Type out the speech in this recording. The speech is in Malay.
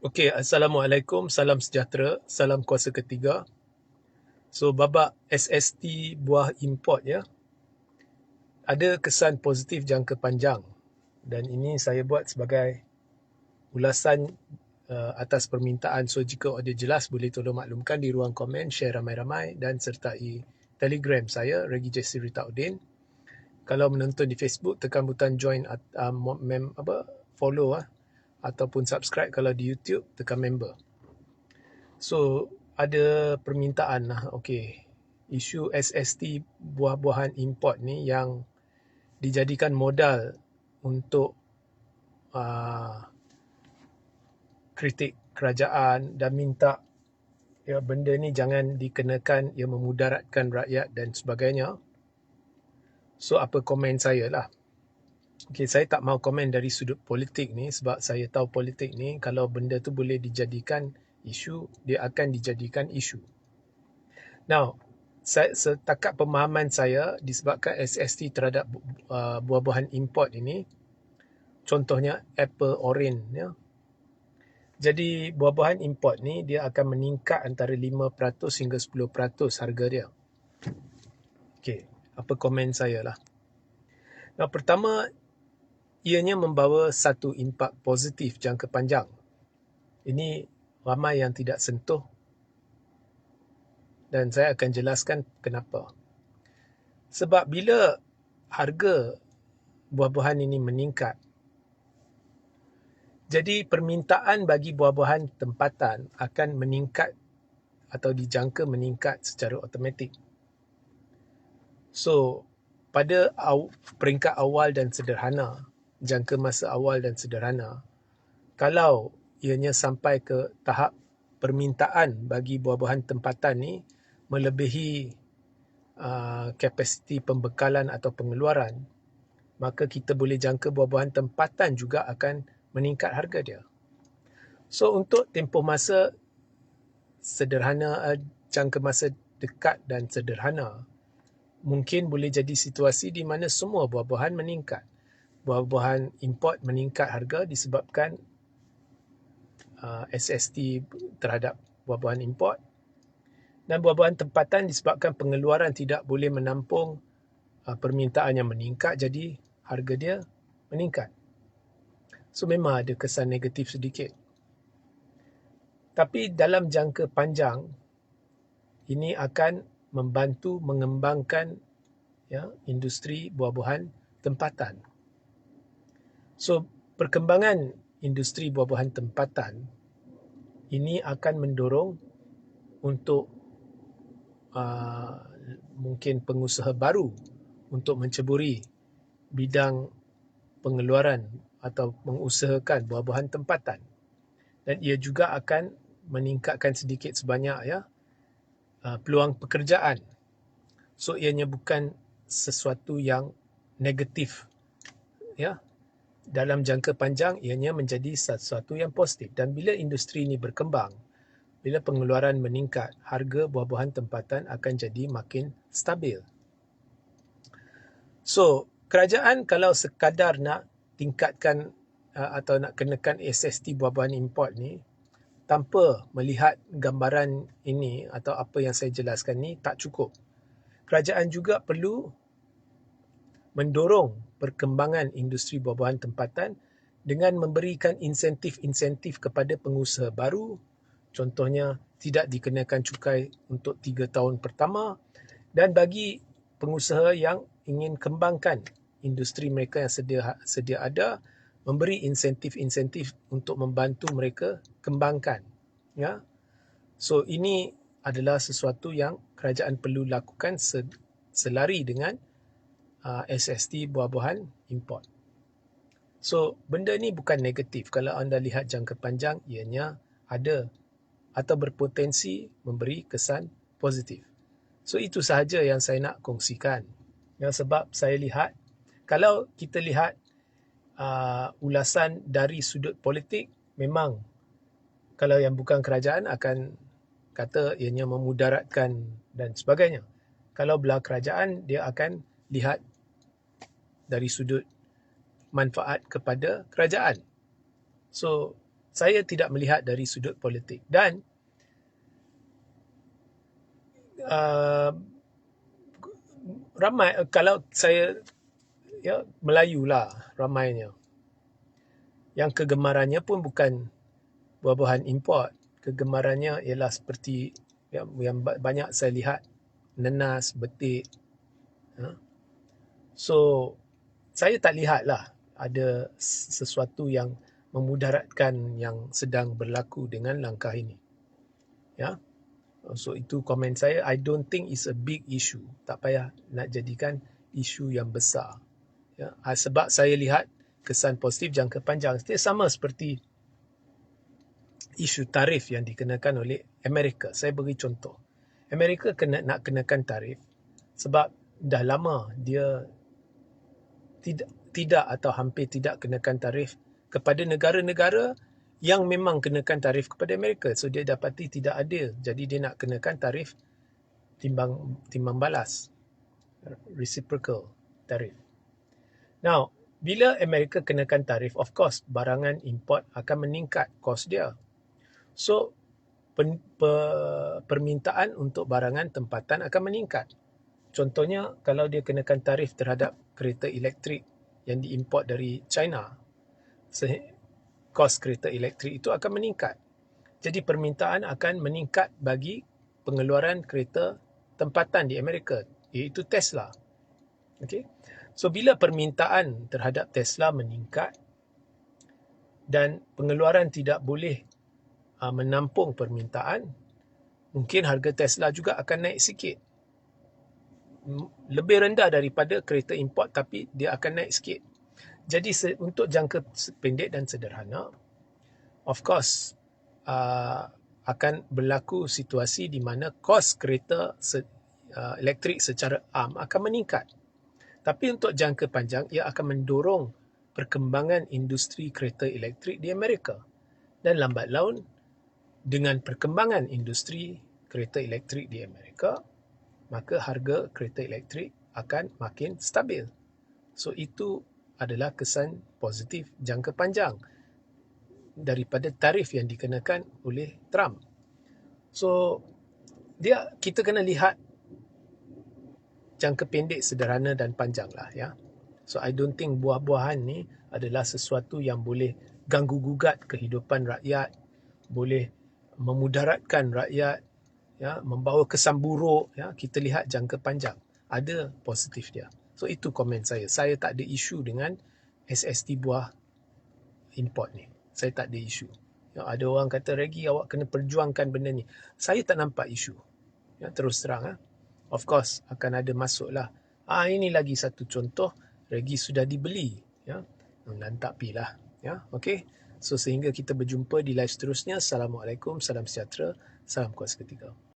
Okey, Assalamualaikum, salam sejahtera, salam kuasa ketiga. So, babak SST buah import ya. Ada kesan positif jangka panjang dan ini saya buat sebagai ulasan uh, atas permintaan. So, jika ada jelas boleh tolong maklumkan di ruang komen, share ramai-ramai dan sertai Telegram saya, Regi Jesse Ritaudin. Kalau menonton di Facebook, tekan butang join uh, mem, apa, follow ah. Uh ataupun subscribe kalau di YouTube tekan member. So ada permintaan lah, okay. Isu SST buah-buahan import ni yang dijadikan modal untuk uh, kritik kerajaan dan minta ya benda ni jangan dikenakan ia memudaratkan rakyat dan sebagainya. So apa komen saya lah. Okay, saya tak mau komen dari sudut politik ni sebab saya tahu politik ni kalau benda tu boleh dijadikan isu, dia akan dijadikan isu. Now, saya, setakat pemahaman saya disebabkan SST terhadap uh, buah-buahan import ini, contohnya apple orange. Ya. Jadi buah-buahan import ni dia akan meningkat antara 5% hingga 10% harga dia. Okay, apa komen saya lah. Nah, pertama, ianya membawa satu impak positif jangka panjang. Ini ramai yang tidak sentuh dan saya akan jelaskan kenapa. Sebab bila harga buah-buahan ini meningkat, jadi permintaan bagi buah-buahan tempatan akan meningkat atau dijangka meningkat secara automatik. So, pada peringkat awal dan sederhana, jangka masa awal dan sederhana. Kalau ianya sampai ke tahap permintaan bagi buah-buahan tempatan ni melebihi uh, kapasiti pembekalan atau pengeluaran, maka kita boleh jangka buah-buahan tempatan juga akan meningkat harga dia. So untuk tempoh masa sederhana, uh, jangka masa dekat dan sederhana, mungkin boleh jadi situasi di mana semua buah-buahan meningkat buah-buahan import meningkat harga disebabkan uh, SST terhadap buah-buahan import dan buah-buahan tempatan disebabkan pengeluaran tidak boleh menampung uh, permintaan yang meningkat jadi harga dia meningkat. So memang ada kesan negatif sedikit. Tapi dalam jangka panjang ini akan membantu mengembangkan ya industri buah-buahan tempatan. So, perkembangan industri buah-buahan tempatan ini akan mendorong untuk uh, mungkin pengusaha baru untuk menceburi bidang pengeluaran atau mengusahakan buah-buahan tempatan. Dan ia juga akan meningkatkan sedikit sebanyak ya uh, peluang pekerjaan. So ianya bukan sesuatu yang negatif ya dalam jangka panjang ianya menjadi sesuatu yang positif. Dan bila industri ini berkembang bila pengeluaran meningkat harga buah-buahan tempatan akan jadi makin stabil. So kerajaan kalau sekadar nak tingkatkan uh, atau nak kenakan SST buah-buahan import ni tanpa melihat gambaran ini atau apa yang saya jelaskan ni tak cukup. Kerajaan juga perlu mendorong perkembangan industri buah-buahan tempatan dengan memberikan insentif-insentif kepada pengusaha baru. Contohnya tidak dikenakan cukai untuk tiga tahun pertama dan bagi pengusaha yang ingin kembangkan industri mereka yang sedia sedia ada memberi insentif-insentif untuk membantu mereka kembangkan ya. So ini adalah sesuatu yang kerajaan perlu lakukan selari dengan uh, SST buah-buahan import. So, benda ni bukan negatif. Kalau anda lihat jangka panjang, ianya ada atau berpotensi memberi kesan positif. So, itu sahaja yang saya nak kongsikan. Ya, sebab saya lihat, kalau kita lihat uh, ulasan dari sudut politik, memang kalau yang bukan kerajaan akan kata ianya memudaratkan dan sebagainya. Kalau belah kerajaan, dia akan lihat dari sudut manfaat kepada kerajaan. So, saya tidak melihat dari sudut politik dan uh, ramai kalau saya ya Melayu lah ramainya yang kegemarannya pun bukan buah-buahan import kegemarannya ialah seperti yang, yang banyak saya lihat nenas betik ha? so saya tak lihat lah ada sesuatu yang memudaratkan yang sedang berlaku dengan langkah ini. Ya. So itu komen saya I don't think it's a big issue. Tak payah nak jadikan isu yang besar. Ya. Ah, sebab saya lihat kesan positif jangka panjang dia sama seperti isu tarif yang dikenakan oleh Amerika. Saya beri contoh. Amerika kena nak kenakan tarif sebab dah lama dia tidak tidak atau hampir tidak kenakan tarif kepada negara-negara yang memang kenakan tarif kepada Amerika. So dia dapati tidak adil. Jadi dia nak kenakan tarif timbang timbang balas. Reciprocal tarif. Now, bila Amerika kenakan tarif, of course, barangan import akan meningkat kos dia. So, pen, pe, permintaan untuk barangan tempatan akan meningkat. Contohnya, kalau dia kenakan tarif terhadap kereta elektrik yang diimport dari China, kos kereta elektrik itu akan meningkat. Jadi permintaan akan meningkat bagi pengeluaran kereta tempatan di Amerika, iaitu Tesla. Okay? So bila permintaan terhadap Tesla meningkat dan pengeluaran tidak boleh uh, menampung permintaan, mungkin harga Tesla juga akan naik sikit. Lebih rendah daripada kereta import tapi dia akan naik sikit. Jadi untuk jangka pendek dan sederhana, of course uh, akan berlaku situasi di mana kos kereta se, uh, elektrik secara am akan meningkat. Tapi untuk jangka panjang, ia akan mendorong perkembangan industri kereta elektrik di Amerika. Dan lambat laun, dengan perkembangan industri kereta elektrik di Amerika, maka harga kereta elektrik akan makin stabil. So itu adalah kesan positif jangka panjang daripada tarif yang dikenakan oleh Trump. So dia kita kena lihat jangka pendek sederhana dan panjang lah ya. So I don't think buah-buahan ni adalah sesuatu yang boleh ganggu gugat kehidupan rakyat, boleh memudaratkan rakyat, ya, membawa kesan buruk ya. Kita lihat jangka panjang ada positif dia. So itu komen saya. Saya tak ada isu dengan SST buah import ni. Saya tak ada isu. Ya, ada orang kata, Regi awak kena perjuangkan benda ni. Saya tak nampak isu. Ya, terus terang. Ha? Of course, akan ada masuk lah. Ah, ini lagi satu contoh. Regi sudah dibeli. Ya? Dan tak pilah. Ya? Okay? So, sehingga kita berjumpa di live seterusnya. Assalamualaikum, salam sejahtera, salam kuat seketika.